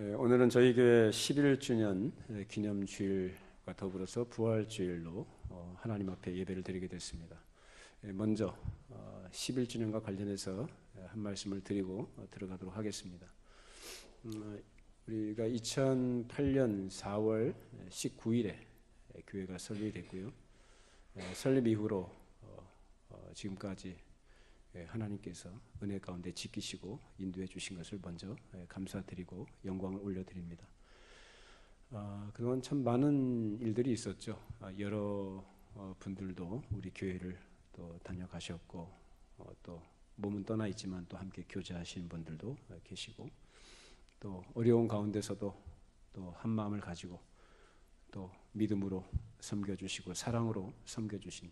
예, 오늘은 저희 교회 11주년 기념 주일과 더불어서 부활 주일로 어, 하나님 앞에 예배를 드리게 됐습니다. 예, 먼저 11주년과 어, 관련해서 예, 한 말씀을 드리고 어, 들어가도록 하겠습니다. 음, 우리가 2008년 4월 19일에 교회가 설립됐고요. 설립 이후로 지금까지 예, 하나님께서 은혜 가운데 지키시고 인도해 주신 것을 먼저 예, 감사드리고 영광을 올려드립니다. 아, 그동안 참 많은 일들이 있었죠. 아, 여러 어, 분들도 우리 교회를 또 다녀가셨고 어, 또 몸은 떠나 있지만 또 함께 교제하신 분들도 어, 계시고 또 어려운 가운데서도 또 한 마음을 가지고 또 믿음으로 섬겨주시고 사랑으로 섬겨주신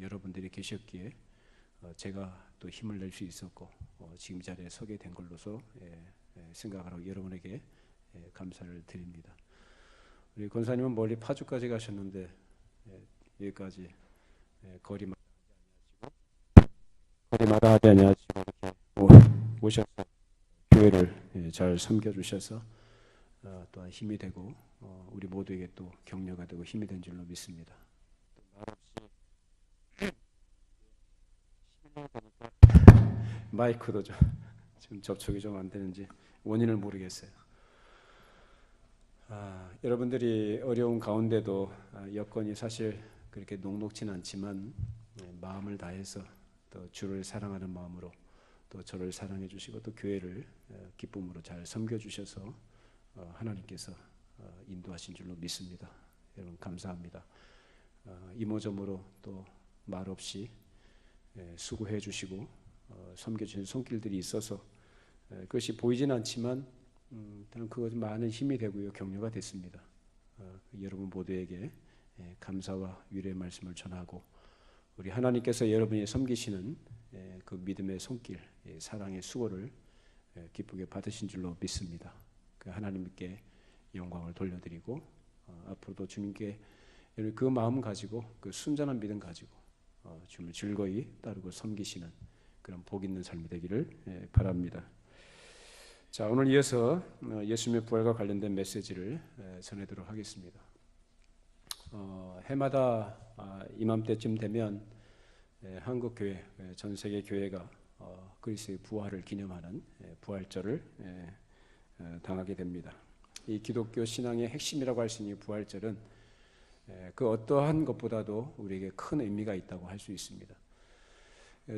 여러분들이 계셨기에 어, 제가 또 힘을 낼 수 있었고 어, 지금 자리에 서게 된 걸로서 예, 예, 생각하고 여러분에게 예, 감사를 드립니다. 우리 권사님은 멀리 파주까지 가셨는데 여기까지 거리마다 거리마다 하지 아니하시고 이렇게 오셔서 교회를 잘 섬겨주셔서 어, 또한 힘이 되고 우리 모두에게 또 격려가 되고 힘이 된 줄로 믿습니다. 마이크도 좀 지금 접촉이 좀 안 되는지 원인을 모르겠어요. 아, 여러분들이 어려운 가운데도 아, 여건이 사실 그렇게 녹록진 않지만 네, 마음을 다해서 또 주를 사랑하는 마음으로 또 저를 사랑해 주시고 또 교회를 어, 기쁨으로 잘 섬겨 주셔서 어, 하나님께서 어, 인도하신 줄로 믿습니다. 여러분 감사합니다. 이모저모로 또 말 없이 예, 수고해 주시고 어, 섬겨 주신 손길들이 있어서 그것이 보이진 않지만 음, 그것은 많은 힘이 되고요 격려가 됐습니다. 어, 여러분 모두에게 예, 감사와 위로의 말씀을 전하고 우리 하나님께서 여러분이 섬기시는 예, 그 믿음의 손길, 사랑의 수고를 기쁘게 받으신 줄로 믿습니다. 그 하나님께 영광을 돌려드리고 어, 앞으로도 주님께 그 마음 가지고 그 순전한 믿음 가지고 주님을 즐거이 따르고 섬기시는 그런 복 있는 삶이 되기를 예, 바랍니다. 자, 오늘 이어서 어, 예수님의 부활과 관련된 메시지를 예, 전해드리도록 하겠습니다. 어, 해마다 아, 이맘때쯤 되면 예, 한국 교회, 전 세계 교회가 어, 그리스도의 부활을 기념하는 부활절을 당하게 됩니다. 이 기독교 신앙의 핵심이라고 할 수 있는 부활절은 그 어떠한 것보다도 우리에게 큰 의미가 있다고 할 수 있습니다.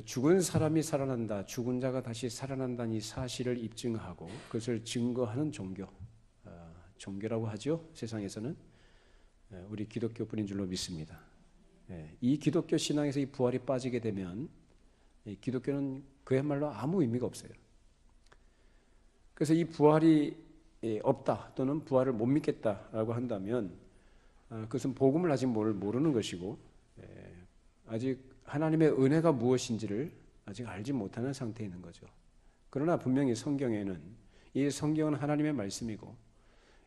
죽은 사람이 살아난다, 죽은 자가 다시 살아난다는 이 사실을 입증하고 그것을 증거하는 종교, 어, 종교라고 하죠. 세상에서는 우리 기독교뿐인 줄로 믿습니다. 이 기독교 신앙에서 이 부활이 빠지게 되면 기독교는 그야말로 아무 의미가 없어요. 그래서 이 부활이 없다 또는 부활을 못 믿겠다라고 한다면 어, 그것은 복음을 아직 모르는 것이고 아직 하나님의 은혜가 무엇인지를 아직 알지 못하는 상태에 있는 거죠. 그러나 분명히 성경에는 이 성경은 하나님의 말씀이고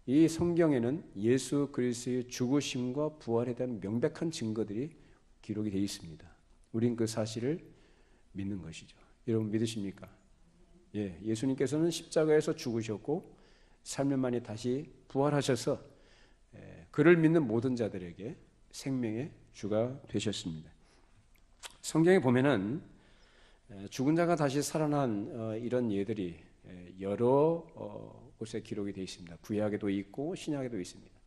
이 성경에는 예수 그리스도의 죽으심과 부활에 대한 명백한 증거들이 기록이 되어 있습니다. 우린 그 사실을 믿는 것이죠. 여러분 믿으십니까? 예, 예수님께서는 십자가에서 죽으셨고 3년 만에 다시 부활하셔서 예, 그를 믿는 모든 자들에게 생명의 주가 되셨습니다. 성경에 보면은 죽은 자가 다시 살아난 어, 이런 예들이 여러 어, 곳에 기록이 되어 있습니다. 구약에도 있고 신약에도 있습니다.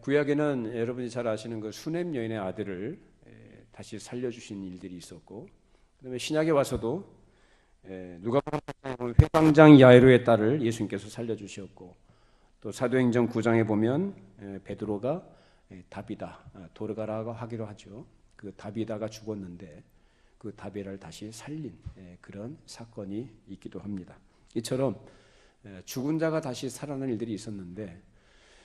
구약에는 여러분이 잘 아시는 그 수냄 여인의 아들을 다시 살려주신 일들이 있었고, 그다음에 신약에 와서도 누가 회당장 야이로의 딸을 예수님께서 살려주셨고, 또 사도행전 9장에 보면 베드로가 다비다 아, 도르가라고 하기로 하죠. 그 다비다가 죽었는데 그 다비를 다시 살린 예, 그런 사건이 있기도 합니다. 이처럼 예, 죽은 자가 다시 살아난 일들이 있었는데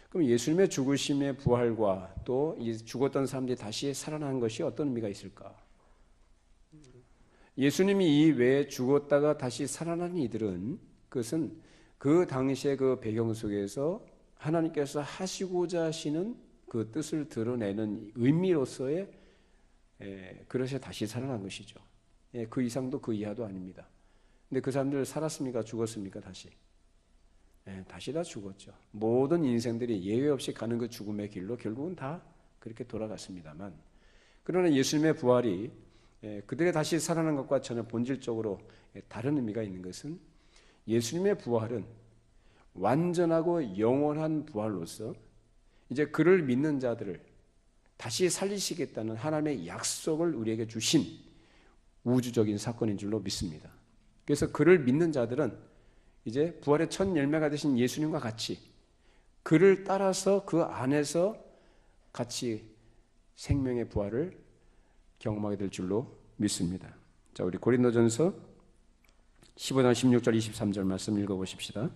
그럼 예수님의 죽으심의 부활과 또 죽었던 사람들이 다시 살아난 것이 어떤 의미가 있을까? 예수님이 이 외에 죽었다가 다시 살아난 이들은 그것은 그 당시의 그 배경 속에서 하나님께서 하시고자 하시는 그 뜻을 드러내는 의미로서의 예, 그래서 다시 살아난 것이죠. 예, 그 이상도 그 이하도 아닙니다. 근데 그 사람들 살았습니까? 죽었습니까? 다시. 예, 다시 다 죽었죠. 모든 인생들이 예외 없이 가는 그 죽음의 길로 결국은 다 그렇게 돌아갔습니다만 그러나 예수님의 부활이 예, 그들의 다시 살아난 것과 전혀 본질적으로 예, 다른 의미가 있는 것은 예수님의 부활은 완전하고 영원한 부활로서 이제 그를 믿는 자들을 다시 살리시겠다는 하나님의 약속을 우리에게 주신 우주적인 사건인 줄로 믿습니다. 그래서 그를 믿는 자들은 이제 부활의 첫 열매가 되신 예수님과 같이 그를 따라서 그 안에서 같이 생명의 부활을 경험하게 될 줄로 믿습니다. 자, 우리 고린도전서 15장 16절 23절 말씀 읽어 보십시다.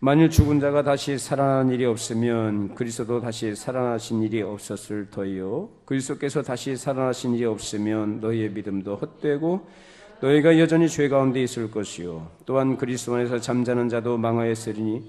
만일 죽은 자가 다시 살아난 일이 없으면 그리스도도 다시 살아나신 일이 없었을 터이요 그리스도께서 다시 살아나신 일이 없으면 너희의 믿음도 헛되고 너희가 여전히 죄 가운데 있을 것이요 또한 그리스도 안에서 잠자는 자도 망하였으리니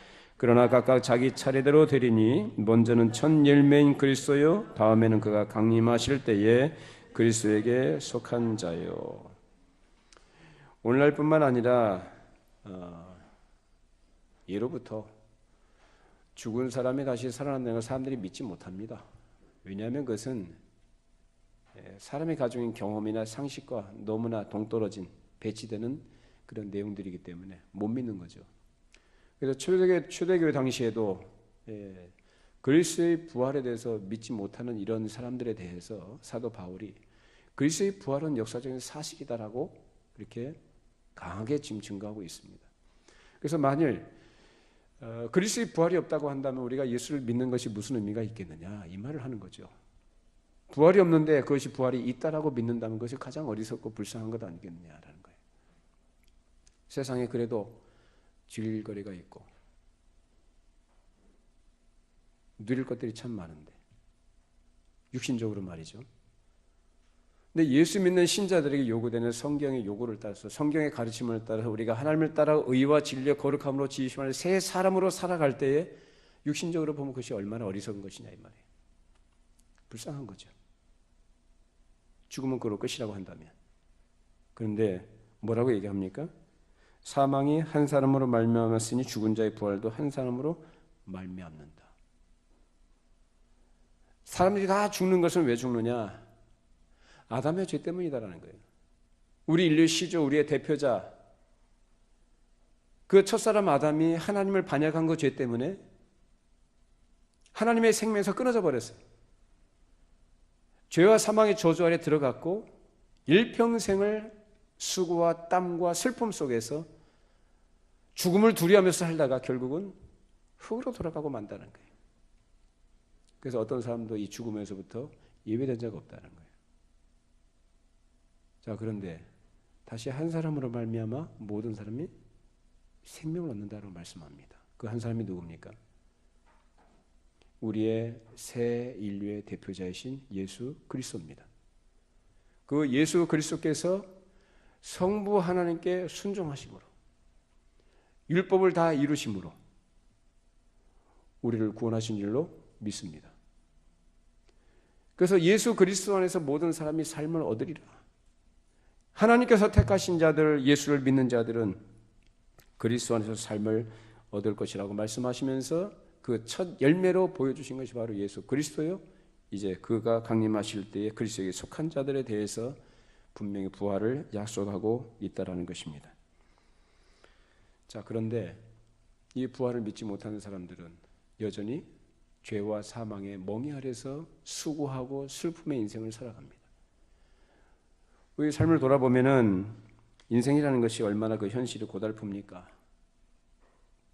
그러나 각각 자기 차례대로 되리니 먼저는 첫 열매인 그리스도요 다음에는 그가 강림하실 때에 그리스도에게 속한 자요 오늘날뿐만 아니라 어, 예로부터 죽은 사람이 다시 살아난다는 걸 사람들이 믿지 못합니다. 왜냐하면 그것은 예, 사람이 가지고 경험이나 상식과 너무나 동떨어진 배치되는 그런 내용들이기 때문에 못 믿는 거죠. 그래서 초대교회, 초대교회 당시에도 예, 그리스의 부활에 대해서 믿지 못하는 이런 사람들에 대해서 사도 바울이 그리스의 부활은 역사적인 사실이다라고 그렇게 강하게 지금 증거하고 있습니다. 그래서 만일 어, 그리스의 부활이 없다고 한다면 우리가 예수를 믿는 것이 무슨 의미가 있겠느냐 이 말을 하는 거죠. 부활이 없는데 그것이 부활이 있다라고 믿는다는 것이 가장 어리석고 불쌍한 것 아니겠느냐라는 거예요. 세상에 그래도 질거리가 있고 누릴 것들이 참 많은데 육신적으로 말이죠. 근데 예수 믿는 신자들에게 요구되는 성경의 요구를 따라서 성경의 가르침을 따라서 우리가 하나님을 따라 의와 진리와 거룩함으로 지으심을 새 사람으로 살아갈 때에 육신적으로 보면 그것이 얼마나 어리석은 것이냐 이 말이에요. 불쌍한 거죠. 죽으면 그로 끝이라고 한다면. 그런데 뭐라고 얘기합니까? 사망이 한 사람으로 말미암았으니 죽은 자의 부활도 한 사람으로 말미암는다. 사람들이 다 죽는 것은 왜 죽느냐? 아담의 죄 때문이다라는 거예요. 우리 인류 시조 우리의 대표자 그 첫사람 아담이 하나님을 반역한 그 죄 때문에 하나님의 생명에서 끊어져 버렸어요. 죄와 사망의 저주 아래 들어갔고 일평생을 수고와 땀과 슬픔 속에서 죽음을 두려워하면서 살다가 결국은 흙으로 돌아가고 만다는 거예요. 그래서 어떤 사람도 이 죽음에서부터 예외된 적 없다는 거예요. 자, 그런데 다시 한 사람으로 말미암아 모든 사람이 생명을 얻는다고 말씀합니다. 그 한 사람이 누굽니까? 우리의 새 인류의 대표자이신 예수 그리스도입니다. 그 예수 그리스도께서 성부 하나님께 순종하심으로 율법을 다 이루심으로 우리를 구원하신 줄로 믿습니다. 그래서 예수 그리스도 안에서 모든 사람이 삶을 얻으리라. 하나님께서 택하신 자들, 예수를 믿는 자들은 그리스도 안에서 삶을 얻을 것이라고 말씀하시면서 그 첫 열매로 보여주신 것이 바로 예수 그리스도요. 이제 그가 강림하실 때에 그리스도에게 속한 자들에 대해서 분명히 부활을 약속하고 있다라는 것입니다. 자, 그런데 이 부활을 믿지 못하는 사람들은 여전히 죄와 사망의 멍이 아래서 수고하고 슬픔의 인생을 살아갑니다. 우리 삶을 돌아보면은 인생이라는 것이 얼마나 그 현실이 고달픕니까?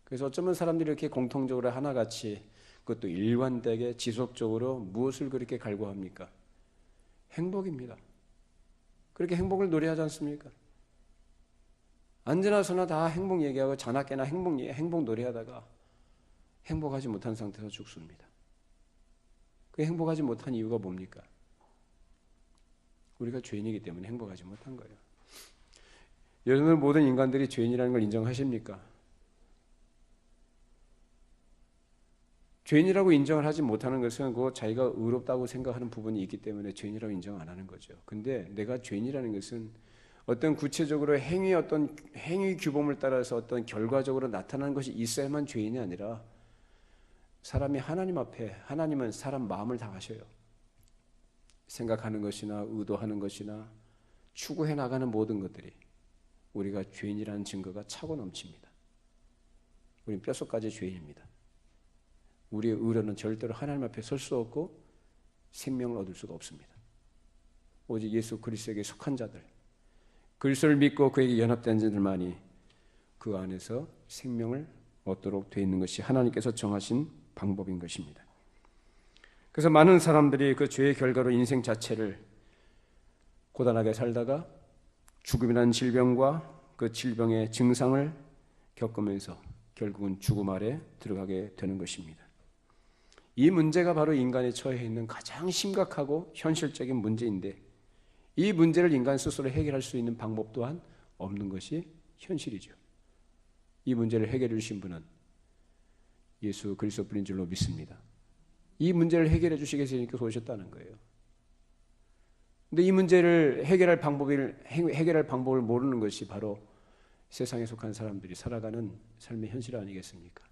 그래서 어쩌면 사람들이 이렇게 공통적으로 하나같이 그것도 일관되게 지속적으로 무엇을 그렇게 갈구합니까? 행복입니다. 그렇게 행복을 노래하지 않습니까? 언제나 서나 다 행복 얘기하고 자나깨나 행복, 행복 노래하다가 행복하지 못한 상태에서 죽습니다. 그 행복하지 못한 이유가 뭡니까? 우리가 죄인이기 때문에 행복하지 못한 거예요. 여러분 모든 인간들이 죄인이라는 걸 인정하십니까? 죄인이라고 인정을 하지 못하는 것은 그 자기가 의롭다고 생각하는 부분이 있기 때문에 죄인이라고 인정 안 하는 거죠. 근데 내가 죄인이라는 것은 어떤 구체적으로 행위 어떤 행위 규범을 따라서 어떤 결과적으로 나타나는 것이 있어야만 죄인이 아니라 사람이 하나님 앞에 하나님은 사람 마음을 다 아셔요. 생각하는 것이나 의도하는 것이나 추구해 나가는 모든 것들이 우리가 죄인이라는 증거가 차고 넘칩니다. 우리는 뼛속까지 죄인입니다. 우리의 의로는 절대로 하나님 앞에 설 수 없고 생명을 얻을 수가 없습니다. 오직 예수 그리스도에게 속한 자들, 그리스도를 믿고 그에게 연합된 자들만이 그 안에서 생명을 얻도록 되어 있는 것이 하나님께서 정하신 방법인 것입니다. 그래서 많은 사람들이 그 죄의 결과로 인생 자체를 고단하게 살다가 죽음이라는 질병과 그 질병의 증상을 겪으면서 결국은 죽음 아래 들어가게 되는 것입니다. 이 문제가 바로 인간이 처해 있는 가장 심각하고 현실적인 문제인데 이 문제를 인간 스스로 해결할 수 있는 방법 또한 없는 것이 현실이죠. 이 문제를 해결해 주신 분은 예수 그리스도뿐인 줄로 믿습니다. 이 문제를 해결해 주시겠으니까 오셨다는 거예요. 근데 이 문제를 해결할 방법을 해결할 방법을 모르는 것이 바로 세상에 속한 사람들이 살아가는 삶의 현실 아니겠습니까?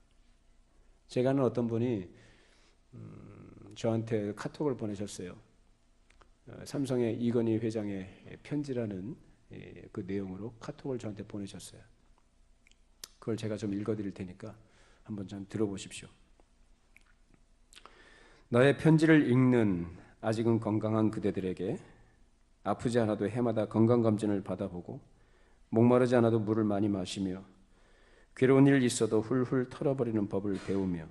제가 아는 어떤 분이 음, 저한테 카톡을 보내셨어요. 어, 삼성의 이건희 회장의 편지라는 예, 그 내용으로 카톡을 저한테 보내셨어요. 그걸 제가 좀 읽어드릴 테니까 한번 좀 들어보십시오. 너의 편지를 읽는 아직은 건강한 그대들에게 아프지 않아도 해마다 건강검진을 받아보고 목마르지 않아도 물을 많이 마시며 괴로운 일 있어도 훌훌 털어버리는 법을 배우며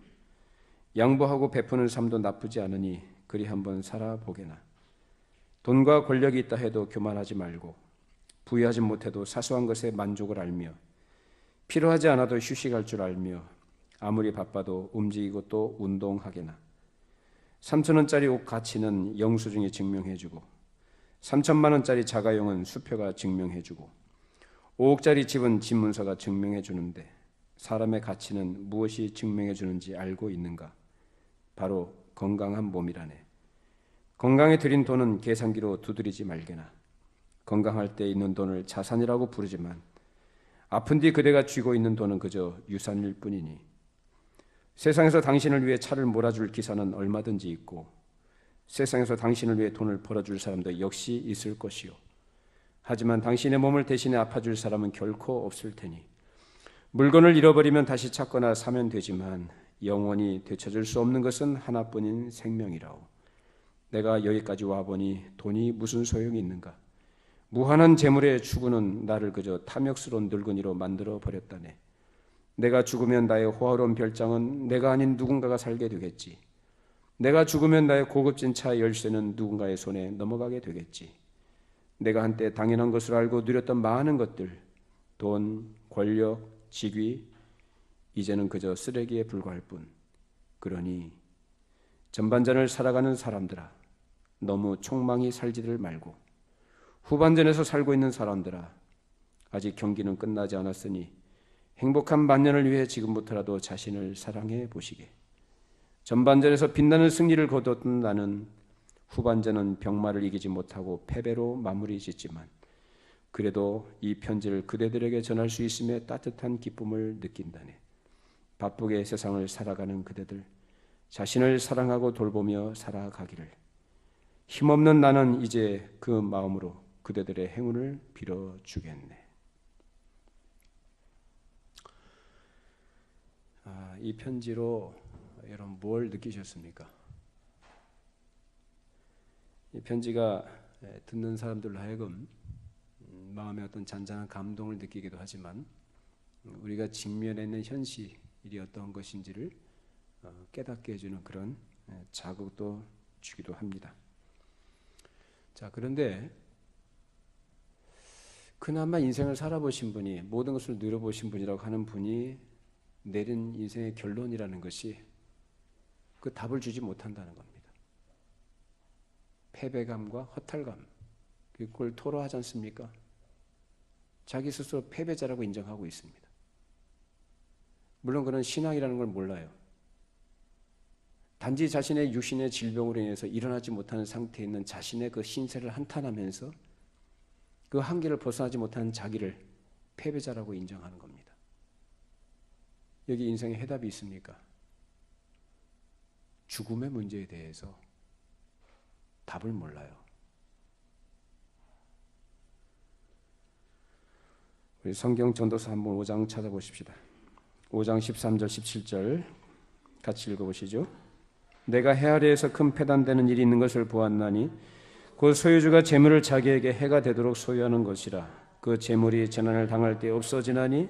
양보하고 베푸는 삶도 나쁘지 않으니 그리 한번 살아보게나 돈과 권력이 있다 해도 교만하지 말고 부유하지 못해도 사소한 것에 만족을 알며 필요하지 않아도 휴식할 줄 알며 아무리 바빠도 움직이고 또 운동하게나 3천 원짜리 옷 가치는 영수증이 증명해주고 3천만 원짜리 자가용은 수표가 증명해주고 5억짜리 집은 집문서가 증명해주는데 사람의 가치는 무엇이 증명해주는지 알고 있는가? 바로 건강한 몸이라네. 건강에 들인 돈은 계산기로 두드리지 말게나. 건강할 때 있는 돈을 자산이라고 부르지만 아픈 뒤 그대가 쥐고 있는 돈은 그저 유산일 뿐이니 세상에서 당신을 위해 차를 몰아줄 기사는 얼마든지 있고 세상에서 당신을 위해 돈을 벌어줄 사람도 역시 있을 것이요. 하지만 당신의 몸을 대신에 아파줄 사람은 결코 없을 테니 물건을 잃어버리면 다시 찾거나 사면 되지만 영원히 되찾을 수 없는 것은 하나뿐인 생명이라오. 내가 여기까지 와보니 돈이 무슨 소용이 있는가? 무한한 재물의 추구는 나를 그저 탐욕스러운 늙은이로 만들어 버렸다네. 내가 죽으면 나의 호화로운 별장은 내가 아닌 누군가가 살게 되겠지. 내가 죽으면 나의 고급진 차 열쇠는 누군가의 손에 넘어가게 되겠지. 내가 한때 당연한 것으로 알고 누렸던 많은 것들, 돈, 권력, 직위, 이제는 그저 쓰레기에 불과할 뿐. 그러니 전반전을 살아가는 사람들아, 너무 촉망이 살지들 말고 후반전에서 살고 있는 사람들아, 아직 경기는 끝나지 않았으니 행복한 만년을 위해 지금부터라도 자신을 사랑해 보시게. 전반전에서 빛나는 승리를 거뒀던 나는 후반전은 병마를 이기지 못하고 패배로 마무리 짓지만 그래도 이 편지를 그대들에게 전할 수 있음에 따뜻한 기쁨을 느낀다네. 바쁘게 세상을 살아가는 그대들 자신을 사랑하고 돌보며 살아가기를 힘없는 나는 이제 그 마음으로 그대들의 행운을 빌어 주겠네. 아, 이 편지로 여러분 뭘 느끼셨습니까? 이 편지가 듣는 사람들로 하여금 음, 마음에 어떤 잔잔한 감동을 느끼기도 하지만 음, 우리가 직면해 있는 현실 이 어떤 것인지를 어, 깨닫게 해주는 그런 자극도 주기도 합니다. 자 그런데 그나마 인생을 살아보신 분이 모든 것을 누려보신 분이라고 하는 분이 내린 인생의 결론이라는 것이 그 답을 주지 못한다는 겁니다. 패배감과 허탈감 그걸 토로하지 않습니까? 자기 스스로 패배자라고 인정하고 있습니다. 물론 그는 신앙이라는 걸 몰라요. 단지 자신의 육신의 질병으로 인해서 일어나지 못하는 상태에 있는 자신의 그 신세를 한탄하면서 그 한계를 벗어나지 못하는 자기를 패배자라고 인정하는 겁니다. 여기 인생에 해답이 있습니까? 죽음의 문제에 대해서 답을 몰라요. 우리 성경 전도서 한번 5장 찾아보십시다. 5장 13절 17절 같이 읽어보시죠. 내가 해 아래에서 큰 패단되는 일이 있는 것을 보았나니 그 소유주가 재물을 자기에게 해가 되도록 소유하는 것이라 그 재물이 재난을 당할 때 없어지나니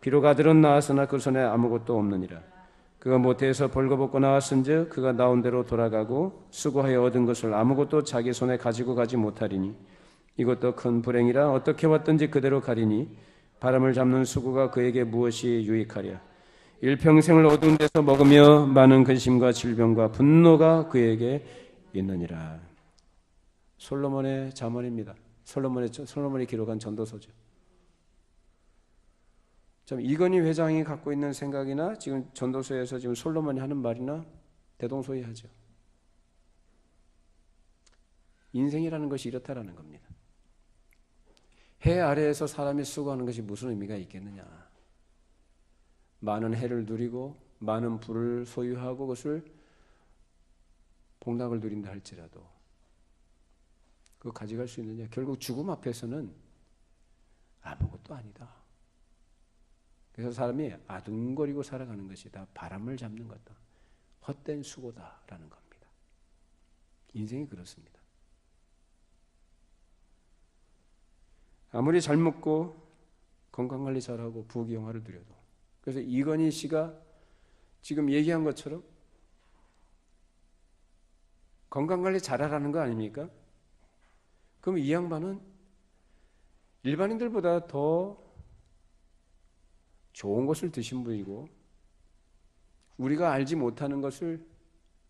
비록 아들은 나왔으나 그 손에 아무것도 없느니라 그가 모태에서 벌거벗고 나왔은즉 그가 나온 대로 돌아가고 수고하여 얻은 것을 아무것도 자기 손에 가지고 가지 못하리니 이것도 큰 불행이라 어떻게 왔든지 그대로 가리니 바람을 잡는 수고가 그에게 무엇이 유익하랴 일평생을 어두운 데서 먹으며 많은 근심과 질병과 분노가 그에게 있느니라 솔로몬의 자문입니다 솔로몬의 솔로몬이 기록한 전도서죠 좀 이건희 회장이 갖고 있는 생각이나 지금 전도서에서 지금 솔로몬이 하는 말이나 대동소이하죠. 인생이라는 것이 이렇다라는 겁니다. 해 아래에서 사람이 수고하는 것이 무슨 의미가 있겠느냐? 많은 해를 누리고 많은 부를 소유하고 그것을 복락을 누린다 할지라도 그거 가져갈 수 있느냐? 결국 죽음 앞에서는 아무것도 아니다. 그래서 사람이 아둥거리고 살아가는 것이 다 바람을 잡는 것다. 헛된 수고다라는 겁니다. 인생이 그렇습니다. 아무리 잘 먹고 건강 관리 잘하고 부귀 영화를 누려도 그래서 이건희 씨가 지금 얘기한 것처럼 건강 관리 잘하라는 거 아닙니까? 그럼 이 양반은 일반인들보다 더 좋은 것을 드신 분이고 우리가 알지 못하는 것을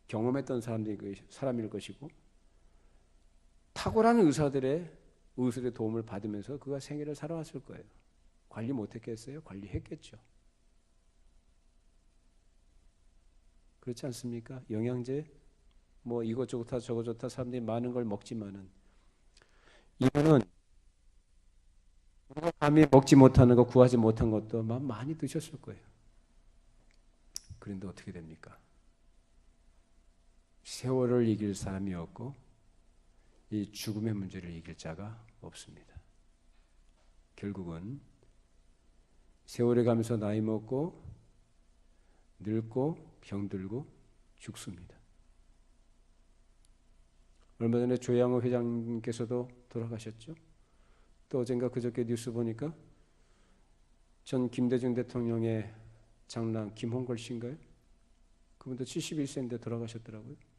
경험했던 사람일 것이고 탁월한 의사들의 의술의 도움을 받으면서 그가 생애를 살아왔을 거예요. 관리 못했겠어요? 관리했겠죠. 그렇지 않습니까? 영양제 뭐 이것 좋다 저것 좋다 사람들이 많은 걸 먹지만은 이거는 감히 먹지 못하는 거 구하지 못한 것도 많이 드셨을 거예요. 그런데 어떻게 됩니까? 세월을 이길 사람이 없고 이 죽음의 문제를 이길 자가 없습니다. 결국은 세월에 가면서 나이 먹고 늙고 병들고 죽습니다. 얼마 전에 조양호 회장님께서도 돌아가셨죠. 또 어젠가 그저께 뉴스 보니까 전 김대중 대통령의 장남 김홍걸 씨인가요? 그분도 71세인데 돌아가셨더라고요.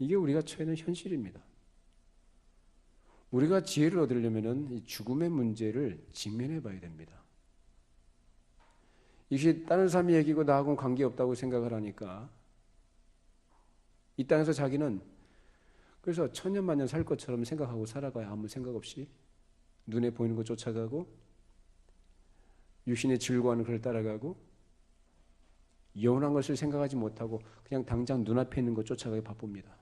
이게 우리가 처해는 현실입니다. 우리가 지혜를 얻으려면 죽음의 문제를 직면해 봐야 됩니다. 이것이 다른 사람이 얘기고 나하고는 관계없다고 생각을 하니까 이 땅에서 자기는 그래서 천년만년 살 것처럼 생각하고 살아가야 아무 생각 없이 눈에 보이는 것 쫓아가고 유신의 즐거워하는 그걸 따라가고 영원한 것을 생각하지 못하고 그냥 당장 눈앞에 있는 것 쫓아가기 바쁩니다.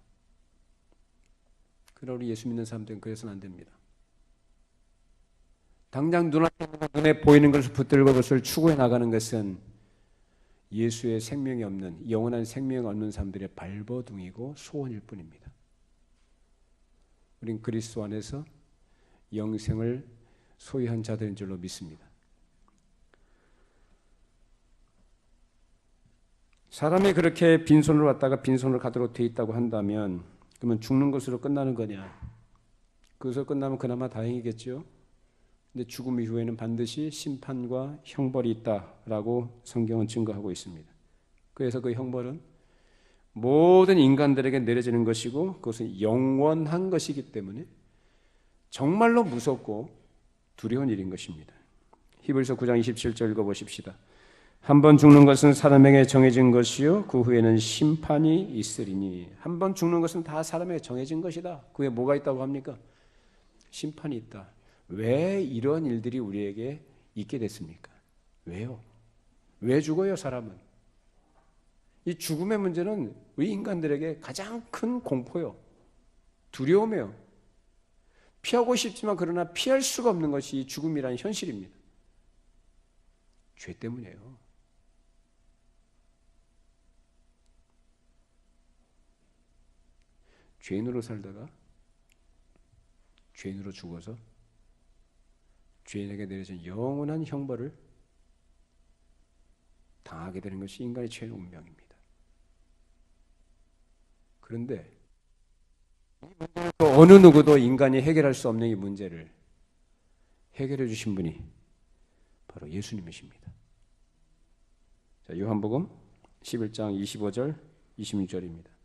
그러나 우리 예수 믿는 사람들은 그래서는 안 됩니다. 당장 눈에 보이는 것을 붙들고 그것을 추구해 나가는 것은 예수의 생명이 없는 영원한 생명이 없는 사람들의 발버둥이고 소원일 뿐입니다. 우린 그리스도 안에서 영생을 소유한 자들인 줄로 믿습니다. 사람이 그렇게 빈손으로 왔다가 빈손으로 가도록 돼 있다고 한다면 그러면 죽는 것으로 끝나는 거냐? 그것으로 끝나면 그나마 다행이겠죠. 근데 죽음 이후에는 반드시 심판과 형벌이 있다라고 성경은 증거하고 있습니다. 그래서 그 형벌은 모든 인간들에게 내려지는 것이고 그것은 영원한 것이기 때문에 정말로 무섭고 두려운 일인 것입니다. 히브리서 9장 27절 읽어 보십시다. 한 번 죽는 것은 사람에게 정해진 것이요 그 후에는 심판이 있으리니 한 번 죽는 것은 다 사람에게 정해진 것이다. 그 후에 뭐가 있다고 합니까? 심판이 있다. 왜 이런 일들이 우리에게 있게 됐습니까? 왜요? 왜 죽어요, 사람은? 이 죽음의 문제는 우리 인간들에게 가장 큰 공포요. 두려움이요. 피하고 싶지만 그러나 피할 수가 없는 것이 죽음이라는 현실입니다. 죄 때문이에요. 죄인으로 살다가 죄인으로 죽어서 죄인에게 내려진 영원한 형벌을 당하게 되는 것이 인간의 죄의 운명입니다. 그런데 또 어느 누구도 인간이 해결할 수 없는 이 문제를 해결해 주신 분이 바로 예수님이십니다. 자, 요한복음 11장 25절 26절입니다.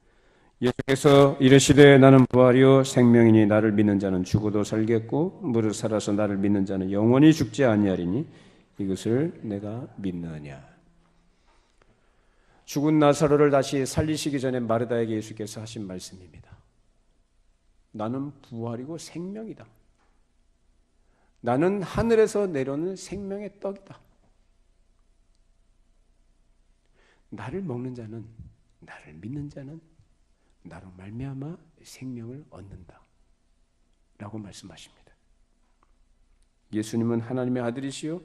예수께서 이르시되 나는 부활이요 생명이니 나를 믿는 자는 죽어도 살겠고 무릇 살아서 나를 믿는 자는 영원히 죽지 아니하리니 이것을 내가 믿느냐. 죽은 나사로를 다시 살리시기 전에 마르다에게 예수께서 하신 말씀입니다. 나는 부활이고 생명이다. 나는 하늘에서 내려오는 생명의 떡이다. 나를 먹는 자는 나를 믿는 자는 나로 말미암아 생명을 얻는다. 라고 말씀하십니다. 예수님은 하나님의 아들이시요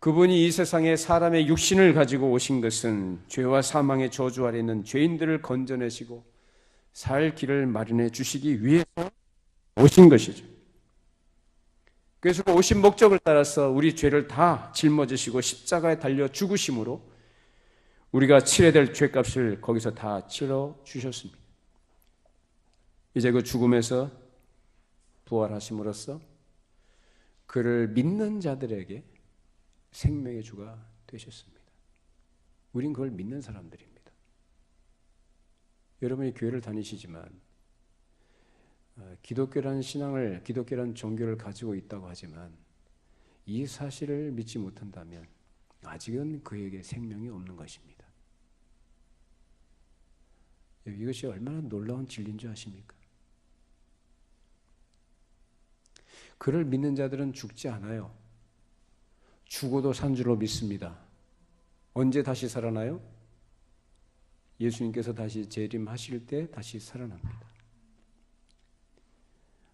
그분이 이 세상에 사람의 육신을 가지고 오신 것은 죄와 사망의 저주 아래 있는 죄인들을 건져내시고 살 길을 마련해 주시기 위해서 오신 것이죠. 그래서 그 오신 목적을 따라서 우리 죄를 다 짊어지시고 십자가에 달려 죽으심으로 우리가 치러야 될 죄값을 거기서 다 치러 주셨습니다. 이제 그 죽음에서 부활하심으로써 그를 믿는 자들에게 생명의 주가 되셨습니다. 우린 그걸 믿는 사람들입니다. 여러분이 교회를 다니시지만 어, 기독교라는 신앙을 기독교라는 종교를 가지고 있다고 하지만 이 사실을 믿지 못한다면 아직은 그에게 생명이 없는 것입니다. 이것이 얼마나 놀라운 진리인 줄 아십니까? 그를 믿는 자들은 죽지 않아요. 죽어도 산 줄로 믿습니다. 언제 다시 살아나요? 예수님께서 다시 재림하실 때 다시 살아납니다.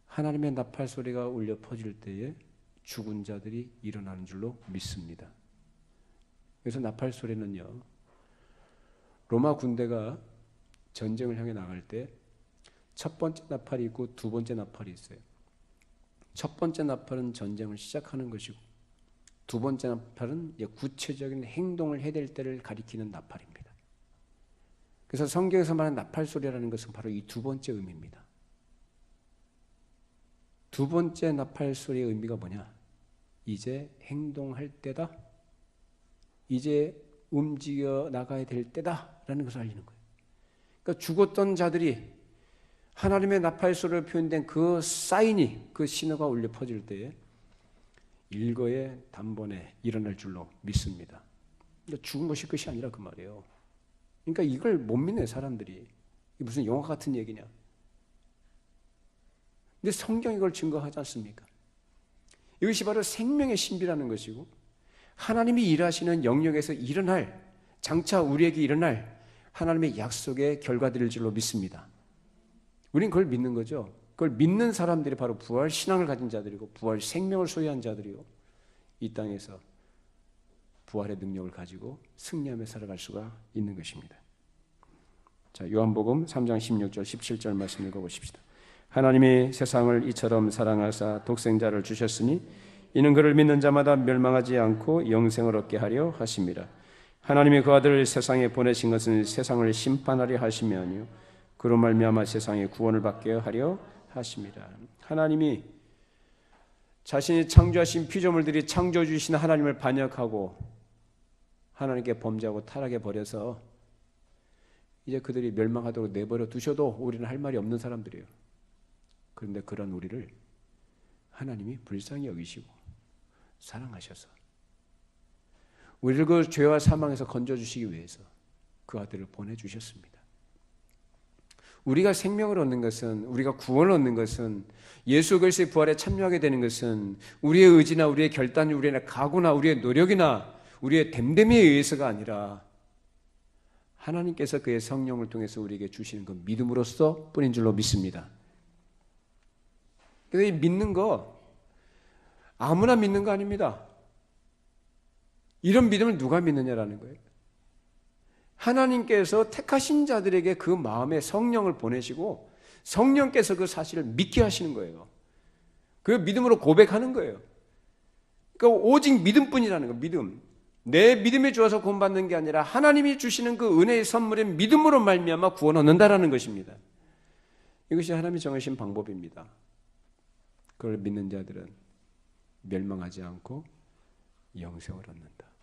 하나님의 나팔 소리가 울려 퍼질 때에 죽은 자들이 일어나는 줄로 믿습니다. 그래서 나팔 소리는요, 로마 군대가 전쟁을 향해 나갈 때 첫 번째 나팔이 있고 두 번째 나팔이 있어요. 첫 번째 나팔은 전쟁을 시작하는 것이고 두 번째 나팔은 구체적인 행동을 해야 될 때를 가리키는 나팔입니다. 그래서 성경에서 말하는 나팔 소리라는 것은 바로 이 두 번째 의미입니다. 두 번째 나팔 소리의 의미가 뭐냐? 이제 행동할 때다. 이제 움직여 나가야 될 때다라는 것을 알리는 거예요. 그러니까 죽었던 자들이 하나님의 나팔소리로 표현된 그 사인이 그 신호가 울려 퍼질 때에 일거에 단번에 일어날 줄로 믿습니다. 죽은 것이 끝이 아니라 그 말이에요. 그러니까 이걸 못 믿는 사람들이 무슨 영화 같은 얘기냐? 근데 성경이 이걸 증거하지 않습니까? 이것이 바로 생명의 신비라는 것이고 하나님이 일하시는 영역에서 일어날 장차 우리에게 일어날 하나님의 약속의 결과들일 줄로 믿습니다. 우린 그걸 믿는 거죠. 그걸 믿는 사람들이 바로 부활 신앙을 가진 자들이고 부활 생명을 소유한 자들이요. 이 땅에서 부활의 능력을 가지고 승리하며 살아갈 수가 있는 것입니다. 자, 요한복음 3장 16절 17절 말씀 읽어 보십시다. 하나님이 세상을 이처럼 사랑하사 독생자를 주셨으니 이는 그를 믿는 자마다 멸망하지 않고 영생을 얻게 하려 하심이라. 하나님이 그 아들을 세상에 보내신 것은 세상을 심판하려 하심이 아니요 그로 말미암아 세상에 구원을 받게 하려 하십니다. 하나님이 자신이 창조하신 피조물들이 창조 주신 하나님을 반역하고 하나님께 범죄하고 타락해 버려서 이제 그들이 멸망하도록 내버려 두셔도 우리는 할 말이 없는 사람들이에요. 그런데 그런 우리를 하나님이 불쌍히 여기시고 사랑하셔서 우리를 그 죄와 사망에서 건져 주시기 위해서 그 아들을 보내 주셨습니다. 우리가 생명을 얻는 것은 우리가 구원을 얻는 것은 예수 그리스도의 부활에 참여하게 되는 것은 우리의 의지나 우리의 결단, 우리의 각오나 우리의 노력이나 우리의 됨됨이에 의해서가 아니라 하나님께서 그의 성령을 통해서 우리에게 주시는 그 믿음으로써 뿐인 줄로 믿습니다. 근데 이 믿는 거 아무나 믿는 거 아닙니다. 이런 믿음을 누가 믿느냐라는 거예요. 하나님께서 택하신 자들에게 그 마음에 성령을 보내시고 성령께서 그 사실을 믿게 하시는 거예요. 그 믿음으로 고백하는 거예요. 그러니까 오직 믿음뿐이라는 거, 믿음. 내 믿음에 주어서 구원받는 게 아니라 하나님이 주시는 그 은혜의 선물인 믿음으로 말미암아 구원 얻는다라는 것입니다. 이것이 하나님이 정하신 방법입니다. 그걸 믿는 자들은 멸망하지 않고 영생을 얻는다.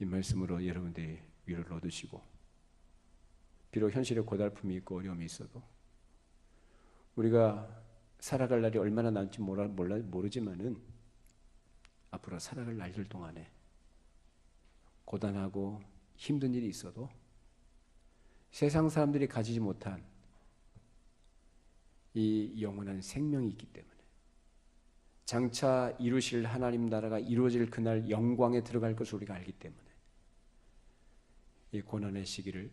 이 말씀으로 여러분들이 위로를 얻으시고 비록 현실에 고달픔이 있고 어려움이 있어도 우리가 살아갈 날이 얼마나 남지 몰라, 몰라, 모르지만은 앞으로 살아갈 날들 동안에 고단하고 힘든 일이 있어도 세상 사람들이 가지지 못한 이 영원한 생명이 있기 때문에 장차 이루실 하나님 나라가 이루어질 그날 영광에 들어갈 것을 우리가 알기 때문에 이 고난의 시기를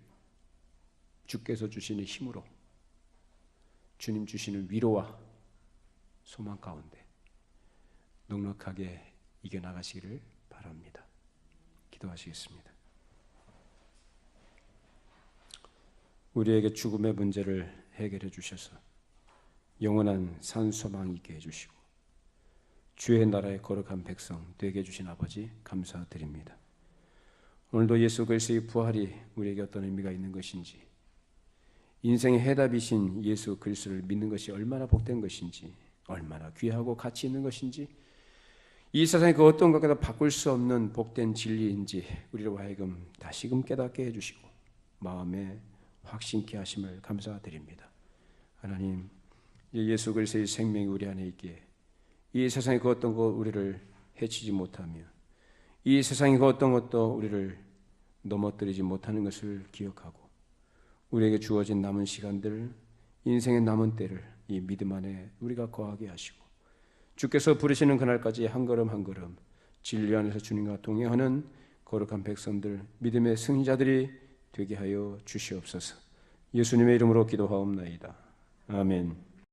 주께서 주시는 힘으로 주님 주시는 위로와 소망 가운데 넉넉하게 이겨나가시기를 바랍니다. 기도하시겠습니다. 우리에게 죽음의 문제를 해결해 주셔서 영원한 산소망 있게 해주시고 주의 나라의 거룩한 백성 되게 해주신 아버지 감사드립니다. 오늘도 예수 그리스도의 부활이 우리에게 어떤 의미가 있는 것인지 인생의 해답이신 예수 그리스도를 믿는 것이 얼마나 복된 것인지 얼마나 귀하고 가치 있는 것인지 이 세상의 그 어떤 것과도 바꿀 수 없는 복된 진리인지 우리로 하여금 다시금 깨닫게 해주시고 마음에 확신케 하심을 감사드립니다. 하나님 예수 그리스도의 생명이 우리 안에 있기에 이 세상의 그 어떤 것 우리를 해치지 못하며 이 세상의 그 어떤 것도 우리를 넘어뜨리지 못하는 것을 기억하고 우리에게 주어진 남은 시간들 인생의 남은 때를 이 믿음 안에 우리가 거하게 하시고 주께서 부르시는 그날까지 한 걸음 한 걸음 진리 안에서 주님과 동행하는 거룩한 백성들 믿음의 승자들이 되게 하여 주시옵소서. 예수님의 이름으로 기도하옵나이다. 아멘.